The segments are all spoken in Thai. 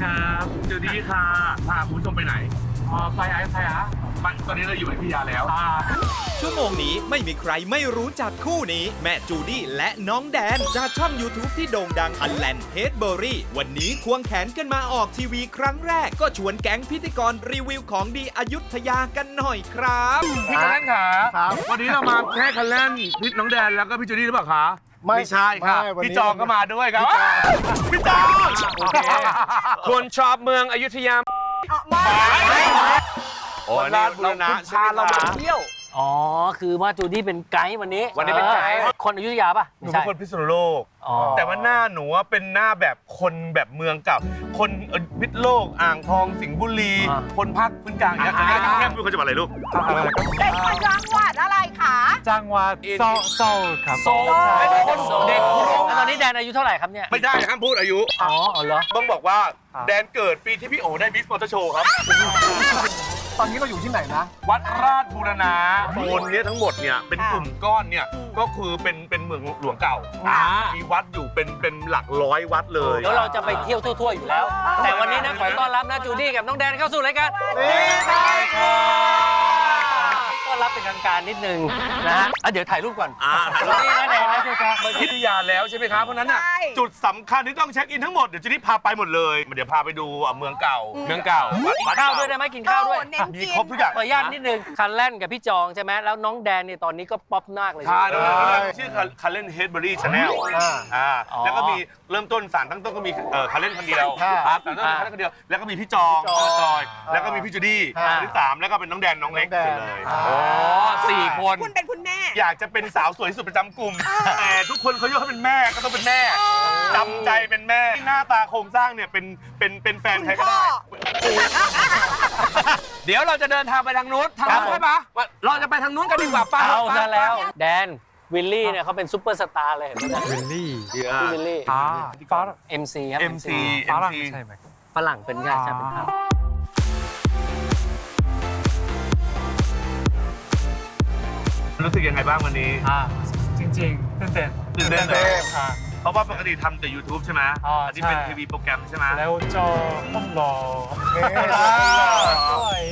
ครับจูดี้ค่ะพาคุณผู้ชมไปไหนอ๋อไปไอ้ใครอะไปตอนนี้เราอยู่อยุธยาแล้วอ่าชั่วโมงนี้ไม่มีใครไม่รู้จักคู่นี้ แม่จูดี้และน้องแดน จากช่อง YouTube ที่โด่งดังอันแลนเฮดเบอรี่วันนี้ควงแขนกันมาออกทีวีครั้งแรก ก็ชวนแก๊งพิธีกรรีวิวของดีอยุธยากันหน่อยครับ พี่คันเล่นขาครับ วันนี้เรามาแค่คันเล่นพี่น้องแดนแล้วก็พี่จูดี้หรือเปล่าคะ ไม่ใช่ค่ะไม่วันนี้ พี่จองก็มาด้วยครับพี่จองคนชอบเมืองอยุธยาโอ้ราชบุรณะพาเรามาเที่ยว อ๋อ คือว่าจูดี้เป็นไกด์วันนี้วันนี้เป็นไกด์ ออคนอยุธยาป่ะหนูไม่เป็ใช่ นคนพิษณุโลก อ๋อ แต่ว่าหน้าหนูว่าเป็นหน้าแบบคนแบบเมืองเกับ คนเอ่อพิษโลก อ่างทองสิงห์บุรีคนภาคพื้นกลางอย่างเงี้ยแต่นี่แค่เป็นคนจังหวัดอะไรลูก เป็นคนจังหวัดอะไรคะจังหวัดโซโซลครับ โซลไม่ใช่คนเด็กกรุงแล้วตอนนี้แดนอายุเท่าไหร่ครับเนี่ย ไม่ได้ห้ามพูดอายุ อ๋ออ๋อเหรอ ต้องบอกว่าแดนเกิดปีที่พี่โอได้มิสมอเตอร์โชว์ครับ ตอนนี้เราอยู่ที่ไหนนะ วัดราชบูรณะโซนเนี้ยทั้งหมดเนี่ยเป็นกลุ่มก้อนเนี่ยก็คือเป็นเป็นเมืองหลวงเก่า อ่า มีวัดอยู่เป็นเป็นหลักร้อยวัดเลยเดี๋ยวเราจะไปเที่ยวทั่ว ๆ อยู่แล้ว แต่วันนี้นะขอต้อนรับนะจูดี้กับน้องแดนเข้าสู่รายการต้ อนรับเป็นทางการนิดนึงนะฮะอะเดี๋ยวถ่ายรูปก่อนอ่าจูดี้นะแดนนะเจ้าครับพิทยาแล้วใช่ไหมครับ เพราะฉะนั้นน่ะใช่ จุดสำคัญที่ต้องเช็คอินทั้งหมด เดี๋ยวจะนี่พาไปหมดเลยเดี๋ยวพาไปดูอะเมืองเก่าเมืองเก่ากินข้าวด้วยได้ไหมกินข้าวด้วย โอ้เน้นมีกินครบทุกอย่างขออนุญาตนิดนึง คันแล่นกับพี่จองใช่ไหมแล้วน้องแดนเนี่ยตอนนี้ก็ป๊อปมากเลยใช่ใช่แล้ไหวมก็ชื่อคาเลนเฮดเบอรี่ชาแนลอ่าอ่าอ๋อแล้วก็มีเริ่มต้นสารตั้งต้นก็มีเออคาเลนคนเดียวค่ะครับแต่ต้นคาเลนคนเดียวแล้วก็มีพี่จองพี่จองจอย แล้วก็มีพี่จูดี้ค่ะคนที่สามแล้วก็เป็นน้องแดนน้องเล็กน้องแดน เลยอ่าอ๋อสี่คน คุณเป็นคุณแม่ อยากจะเป็นสาวสวยที่สุดประจำกลุ่ม แต่ทุกคนเขายกให้เป็นแม่ก็ต้องเป็นแม่จำใจเป็นแม่หน้าตาโครงสร้างเนี่ยเป็นเป็นเป็นแฟนใครก็ได้ เดี๋ยวเราจะเดินทางไปทางนู้นทางนู้นใช่ปะว่าเราจะไปทางนู้นกันดีกว่าป้าเอาซะแล้ว แดนวิลลี่เนี่ยเขาเป็นซูเปอร์สตาร์เลยเห็นไหมเนี่ยวิลลี่พี่วิลลี่อ่าฝรั่ง MC ครับ MC ฝรั่ง MC ใช่ไหมฝรั่งเป็นญาติใช่เป็นครับ รู้สึกยังไงบ้างวันนี้ อ่าจริงๆตื่นเต้นตื่นเต้นเหรอ อ่า เพราะว่าปกติทำแต่ YouTube ใช่ไหมอ๋ออันนี้เป็นใช่ ทีวีโปรแกรมใช่ไหมแล้วจอต้องรอเอ๊ะ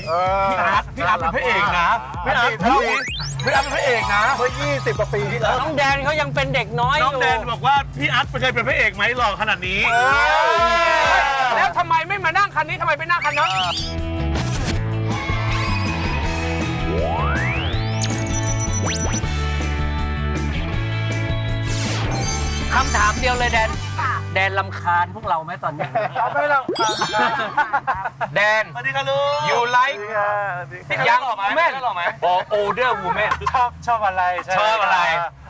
เออพี่อาร์ตพี่อาร์ตเป็นพระเอกนะพี่อาร์ตพระเอกพี่อาร์ตเป็นพระเอกนะเมื่อ 20 กว่าปีที่แล้ว น้องแดนเขายังเป็นเด็กน้อยอน้องยู่แดนบอกว่าพี่อาร์ตเคยเป็นพระเอกไหมหล่อขนาดนี้ แล้วทำไมไม่มานั่งคันนี้ทำไมไปนั่งคันนั้น คำถามเดียวเลยแดน แดนลำคาญพวกเราไหมตอนเนี้ยไม่หรอกแดน สวัสดีครับลูก you like พี่ยัยังงหล่อไหมแม่นหล่อไหม or older woman ชอบชอบอะไรใช่ชอบอะไร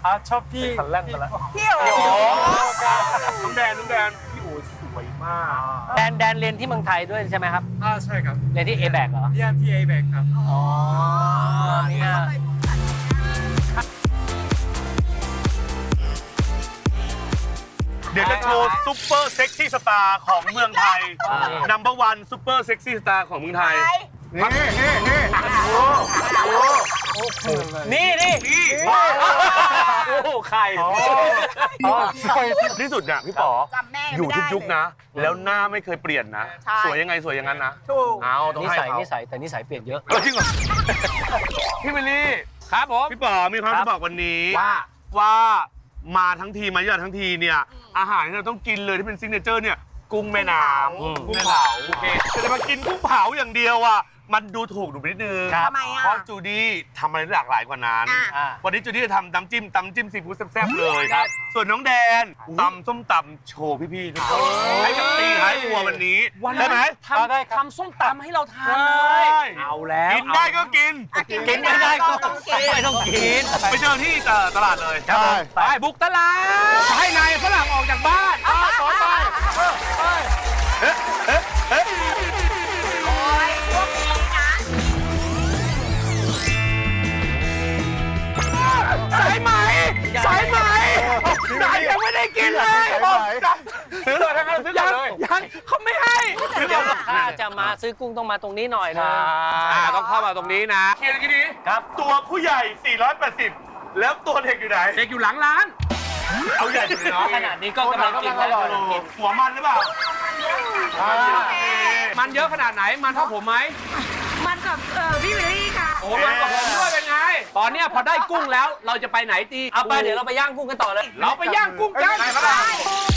อ่าชอบพี่คันแล่นไปแล้วพี่โอ๋น้องแดนน้องแดนพี่โอ้สวยมากแดนแดนเรียนที่เมืองไทยด้วยใช่ไหมครับ อ่าใช่ครับเรียนที่ a b a c เหรอ เรียนที่เอเบกครับ อ๋อนี่นะ เดี๋ยวจะโชว์ซุปเปอร์เซ็กซี่สตาร์ของเมืองไทยนัมเบอร์วันซุปเปอร์เซ็กซี่สตาร์ของเมืองไทย นี่นี่นี่โอ้โหนี่นี่นี่โอ้โหใครอ๋อที่สุดเนี่ยพี่ป๋อจำแม่อยู่ไม่ทุกได้ยุคนะ แล้วหน้าไม่เคยเปลี่ยนนะใช่สวยยังไงสวยอย่างนั้นนะถูกเอาต้องนิให้สัยเขานิสัยแต่นิสัยเปลี่ยนเยอะเออจริงเหรอพี่เบลลี่ครับผมพี่ป๋อมีความจะบอกวันนี้ว่าว่า มาทั้งทีมาเยอะทั้งทีเนี่ยอาหารที่เราต้องกินเลยที่เป็นซิกเนเจอร์เนี่ยกุ้งแม่น้อืมำกุ้งเผาโอเคแต่จะมากินกุ้งเผาอย่างเดียวอะ มันดูถูกหนูไปนิดนึงครับทำไมอะเพราะจูดี้ทำอะไรได้หลากหลายกว่านั้น อะ อ่า วันนี้จูดี้จะทำน้ำจิ้มตำจิ้มซีฟู้ดแซ่บๆเลยครับ ส่วนน้องแดนตำส้มตำโชว์พี่ๆทุกคนให้กับตีท้ายครัววันนี้ได้ไหมทำทำส้มตำให้เราทานใช่เลยเอาแล้วกินได้ก็กิน อะกินกินไม่ได้ก็ต้องกิน ไม่ต้องกินไปเจอที่เอ่อตลาดเลยใช่ไปบุกตลาดให้นายฝรั่งออกจากบ้านต่อไปโซื้อเลยทั้งนั้นซื้อยังเลยยังเขาไม่ให้ ถ้าจะมาซื้อกุ้งต้องมาตรงนี้หน่อยนะอ่าต้องเข้ามาตรงนี้นะเกียร์กี่นี้ครับตัวผู้ใหญ่ 480 แล้วตัวเด็กอยู่ไหน เด็กอยู่หลังร้าน เอาใหญ่สุดเลยเนาะขนาดนี้ก็กำลังกินแล้วกำลังกินหัวมันหรือเปล่า มันเยอะขนาดไหน มันเท่าผมไหมมันกับเออพี่วิลลี่ค่ะ โอ้มันกับผมด้วยเป็นไง ตอนเนี้ยพอได้กุ้งแล้วเราจะไปไหนตีเอาไปเดี๋ยวเราไปย่างกุ้งกันต่อเลย เราไปย่างกุ้งกันอ่า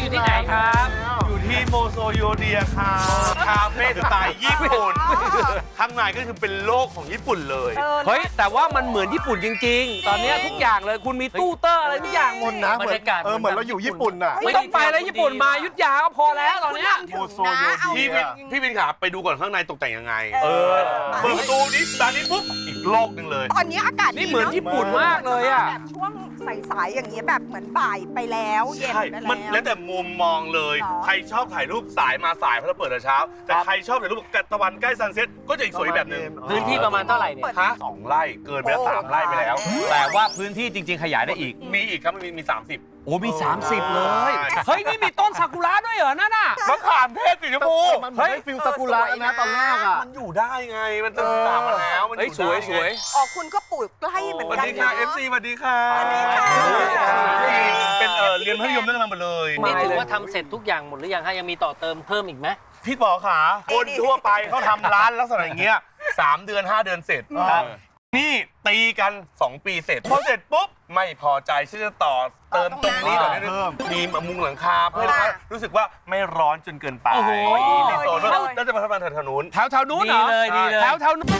อยู่ที่ไหนครับ อยู่ที่โมโซโยเดียครับาเฟ่สไตล์ญี่ปุ่น ข้างในก็คือเป็นโลกของญี่ปุ่นเลย เฮ้ย แต่ว่ามันเหมือนญี่ปุ่นจริง ๆ ตอนเนี้ยทุกอย่างเลยคุณมีตู้เตอร์อะไรทุกอย่างหมดนะบรรยากาศ เออเหมือนเราอยู่ญี่ปุ่นน่ะ ไม่ต้องไปแล้วญี่ปุ่นมาอยุทธยาก็พอแล้วตอนเนี้ย โมโซโยพี่เดีวิยนพี่วินขาไปดูก่อนข้างในตกแต่งยังไง เออ เปิดประตูนี้ตอนนี้ปุ๊บ อีกโลกหนึ่งเลย ตอนนี้อากาศนี่เหมือนญี่ปุ่นมากเลยอะแบบช่วงสายๆอย่างเงี้ยแบบเหมือนบ่ายไปแล้วเย็นใช่ ไปมันแล้แล้ววแต่มุมมองเลยหรอ ใครชอบถ่ายรูปสายมาสายเพราะเราเปิดแต่เช้าแต่ใครชอบถ่ายรูปกับตะวันใกล้ซันเซ็ตก็จะอีกสวยแบบหนึง พื้นที่ประมาณเท่าไหร่เนี่ย ฮะสองไร่เกินไปแล้วสามไร่ไปแล้ว แต่ว่าพื้นที่จริง ๆ ขยายได้อีก มีอีกครับมันมีมีสามสิบ โอ้มี 30 เลย ใช่ เฮ้ย นี่มีต้นซากุระด้วยเหรอ นั่นน่ะ มะขามเทศสีชมพูมันเหมือนได้ฟิลซากุระนะตอนแรกอะ มันอยู่ได้ไง มันจะสามมาแล้วมันอเฮ้ยยู่สวยได้สวยออกคุณก็ปลูกใกล้เหมือนสวัสกันดีค่ะ เนอะ FC สวัสดีค่ะสวัสดีค่ะ เป็นเออเรียนมัธยมด้วยกันมาหมดเลย นี่ถือว่าทำเสร็จทุกอย่างหมดหรือยังฮะยังมีต่อเติมเพิ่มอีกไหม พี่ปอขาคนทั่วไปเขาทำร้านลักษณะอย่างเงี้ยสามเดือน5เดือนเสร็จครับนี่ตีกัน 2 ปีเสร็จพอเสร็จปุ๊บ ไม่พอใจที่จะต่อเติมตรงนี้ต่อนี้มีมุงหลังคาเพื่อให้รู้สึกว่าไม่ร้อนจนเกินไปโอ้โหรีโซนแล้วจะมาทำงานแถวๆนู้นแถวแถวๆนู้นเหรอดีเลยดีเลยแถวแถวๆนู้น